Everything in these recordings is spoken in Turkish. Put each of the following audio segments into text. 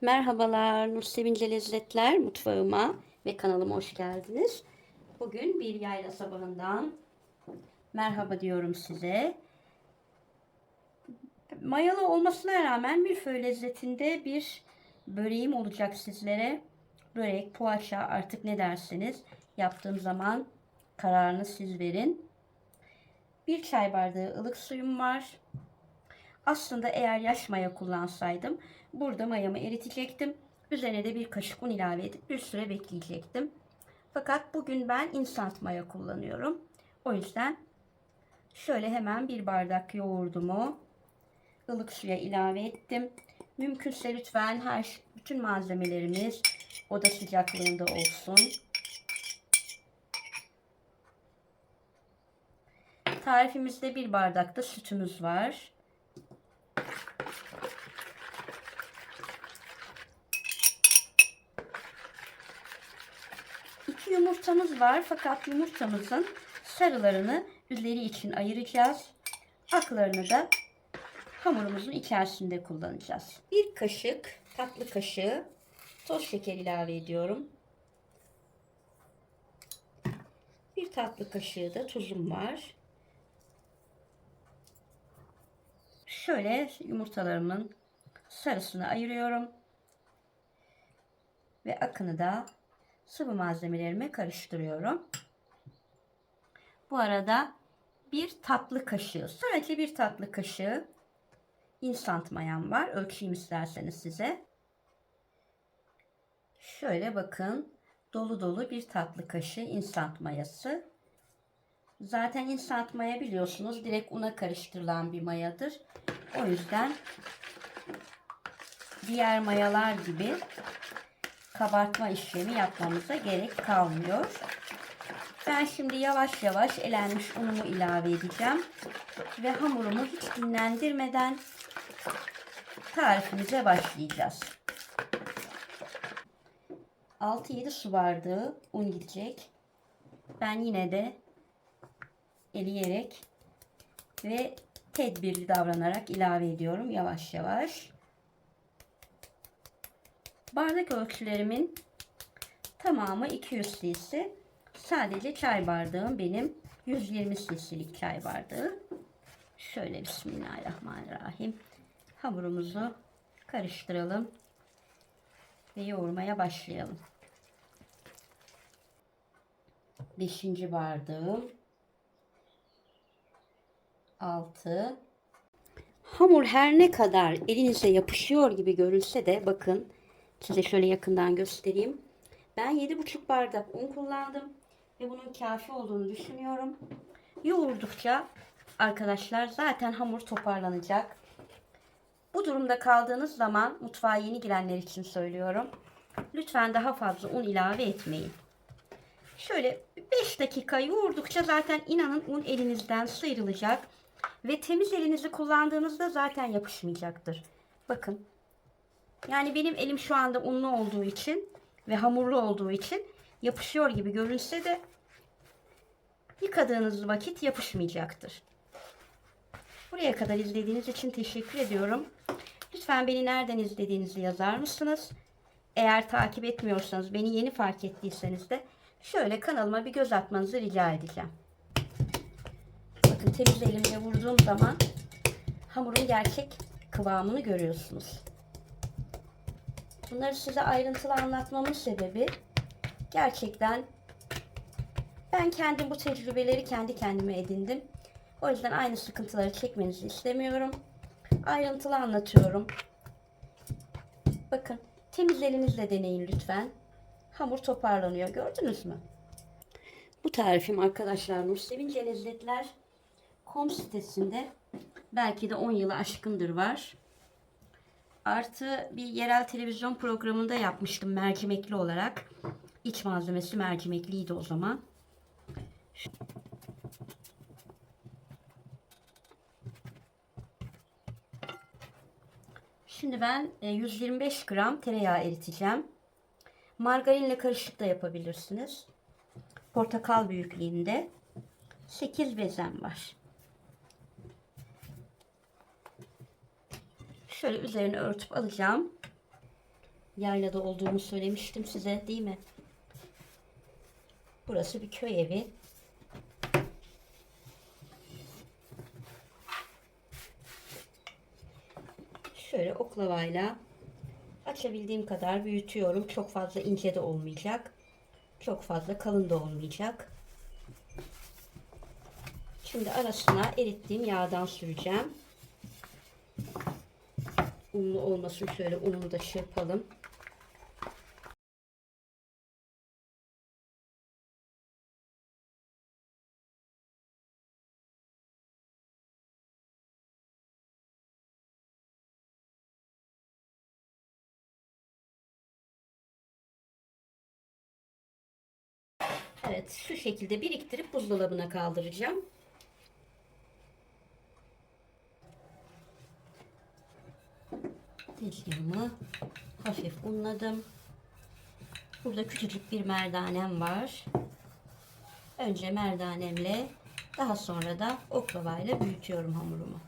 Merhabalar, Nur Sevince Lezzetler mutfağıma ve kanalıma hoş geldiniz. Bugün bir yayla sabahından merhaba diyorum size. Mayalı olmasına rağmen bir föy lezzetinde bir böreğim olacak sizlere. Börek, poğaça artık ne dersiniz yaptığım zaman kararını siz verin. Bir çay bardağı ılık suyum var. Aslında eğer yaş maya kullansaydım burada mayamı eritecektim. Üzerine de bir kaşık un ilave edip bir süre bekleyecektim. Fakat bugün ben instant maya kullanıyorum. O yüzden şöyle hemen bir bardak yoğurdumu ılık suya ilave ettim. Mümkünse lütfen her bütün malzemelerimiz oda sıcaklığında olsun. Tarifimizde bir bardakta sütümüz var. Yumurtamız var fakat yumurtamızın sarılarını üzeri için ayıracağız. Aklarını da hamurumuzun içerisinde kullanacağız. Bir kaşık tatlı kaşığı toz şeker ilave ediyorum. Bir tatlı kaşığı da tuzum var. Şöyle yumurtalarımın sarısını ayırıyorum. Ve akını da sıvı malzemelerime karıştırıyorum. Bu arada bir tatlı kaşığı, sadece bir tatlı kaşığı instant mayam var. Ölçeyim isterseniz size. Şöyle bakın dolu dolu bir tatlı kaşığı instant mayası. Zaten instant maya biliyorsunuz direkt una karıştırılan bir mayadır. O yüzden diğer mayalar gibi kabartma işlemi yapmamıza gerek kalmıyor. Ben şimdi yavaş yavaş elenmiş unumu ilave edeceğim. Ve hamurumu hiç dinlendirmeden tarifimize başlayacağız. 6-7 su bardağı un gidecek. Ben yine de eleyerek ve tedbirli davranarak ilave ediyorum yavaş yavaş. Bardak ölçülerimin tamamı 200 cc. Sadece çay bardağım benim 120 cc'lik çay bardağı. Şöyle Bismillahirrahmanirrahim. Hamurumuzu karıştıralım ve yoğurmaya başlayalım. Beşinci bardağım 6 Hamur her ne kadar elinize yapışıyor gibi görünse de bakın size şöyle yakından göstereyim. Ben 7,5 bardak un kullandım ve bunun kafi olduğunu düşünüyorum. Yoğurdukça arkadaşlar zaten hamur toparlanacak. Bu durumda kaldığınız zaman mutfağa yeni girenler için söylüyorum. Lütfen daha fazla un ilave etmeyin. Şöyle 5 dakika yoğurdukça zaten inanın un elinizden sıyrılacak. Ve temiz elinizi kullandığınızda zaten yapışmayacaktır. Bakın. Yani benim elim şu anda unlu olduğu için ve hamurlu olduğu için yapışıyor gibi görünse de yıkadığınız vakit yapışmayacaktır. Buraya kadar izlediğiniz için teşekkür ediyorum. Lütfen beni nereden izlediğinizi yazar mısınız? Eğer takip etmiyorsanız, beni yeni fark ettiyseniz de şöyle kanalıma bir göz atmanızı rica edeceğim. Bakın temiz elimle vurduğum zaman hamurun gerçek kıvamını görüyorsunuz. Bunları size ayrıntılı anlatmamın sebebi gerçekten ben kendim bu tecrübeleri kendi kendime edindim. O yüzden aynı sıkıntıları çekmenizi istemiyorum. Ayrıntılı anlatıyorum. Bakın temiz elinizle deneyin lütfen. Hamur toparlanıyor gördünüz mü? Bu tarifim arkadaşlar Nur Sevince Lezzetler com sitesinde belki de 10 yılı aşkındır var. Artı bir yerel televizyon programında yapmıştım mercimekli olarak. İç malzemesi mercimekliydi o zaman. Şimdi ben 125 gram tereyağı eriteceğim. Margarinle karışık da yapabilirsiniz. Portakal büyüklüğünde 8 bezem var. Şöyle üzerine örtüp alacağım. yaylada olduğumu söylemiştim size değil mi? Burası bir köy evi. Şöyle oklavayla açabildiğim kadar büyütüyorum. Çok fazla ince de olmayacak. Çok fazla kalın da olmayacak. Şimdi arasına erittiğim yağdan süreceğim. Unlu olmasın şöyle ununu da çırpalım. Evet şu şekilde biriktirip buzdolabına kaldıracağım. Tezgahımı hafif unladım. Burada küçücük bir merdanem var. Önce merdanemle daha sonra da oklavayla büyütüyorum hamurumu.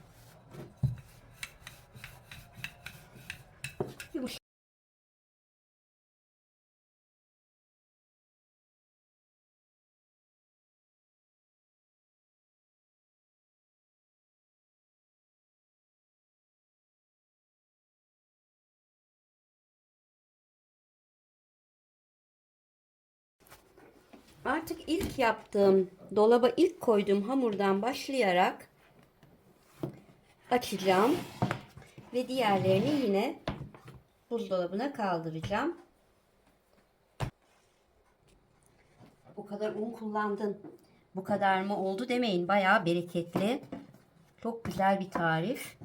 Artık ilk yaptığım, dolaba ilk koyduğum hamurdan başlayarak açacağım. Ve diğerlerini yine buzdolabına kaldıracağım. O kadar un kullandın. Bu kadar mı oldu demeyin. Bayağı bereketli. Çok güzel bir tarif.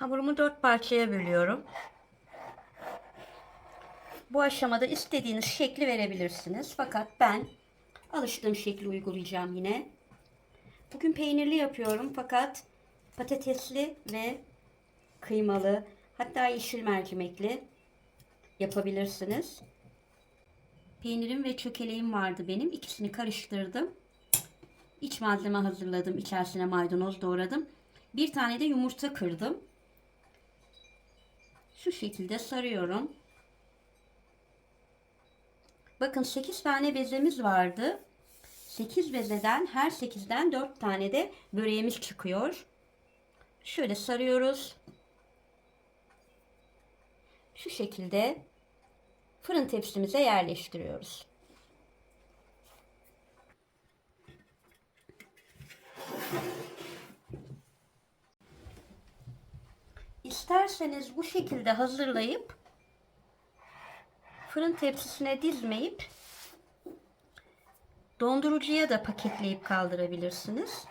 Hamurumu dört parçaya bölüyorum. Bu aşamada istediğiniz şekli verebilirsiniz. Fakat ben alıştığım şekli uygulayacağım yine. Bugün peynirli yapıyorum fakat patatesli ve kıymalı hatta yeşil mercimekli yapabilirsiniz. Peynirim ve çökeleğim vardı benim. İkisini karıştırdım. İç malzeme hazırladım. İçerisine maydanoz doğradım. Bir tane de yumurta kırdım. Şu şekilde sarıyorum. Bakın 8 tane bezemiz vardı. 8 bezeden her 8'den 4 tane de böreğimiz çıkıyor. Şöyle sarıyoruz. Şu şekilde fırın tepsimize yerleştiriyoruz. İsterseniz bu şekilde hazırlayıp fırın tepsisine dizmeyip dondurucuya da paketleyip kaldırabilirsiniz.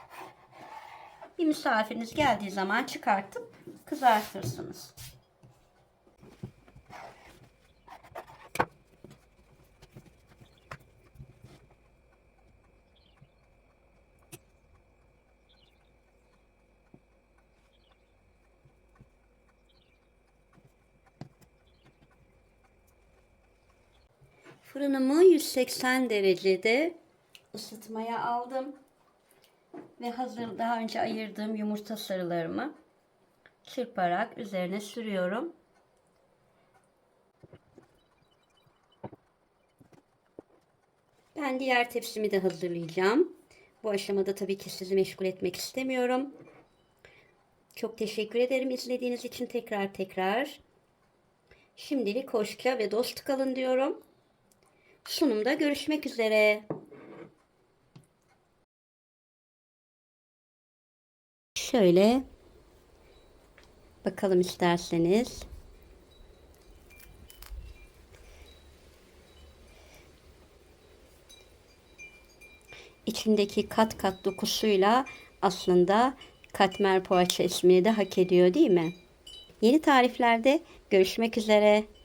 Bir misafiriniz geldiği zaman çıkartıp kızartırsınız. Fırınımı 180 derecede ısıtmaya aldım. Ve hazır daha önce ayırdığım yumurta sarılarımı çırparak üzerine sürüyorum. Ben diğer tepsimi de hazırlayacağım. Bu aşamada tabii ki sizi meşgul etmek istemiyorum. Çok teşekkür ederim izlediğiniz için tekrar tekrar. Şimdilik hoşça ve dost kalın diyorum. Sunumda görüşmek üzere. Şöyle bakalım isterseniz. İçindeki kat kat dokusuyla aslında katmer poğaça ismini de hak ediyor değil mi? Yeni tariflerde görüşmek üzere.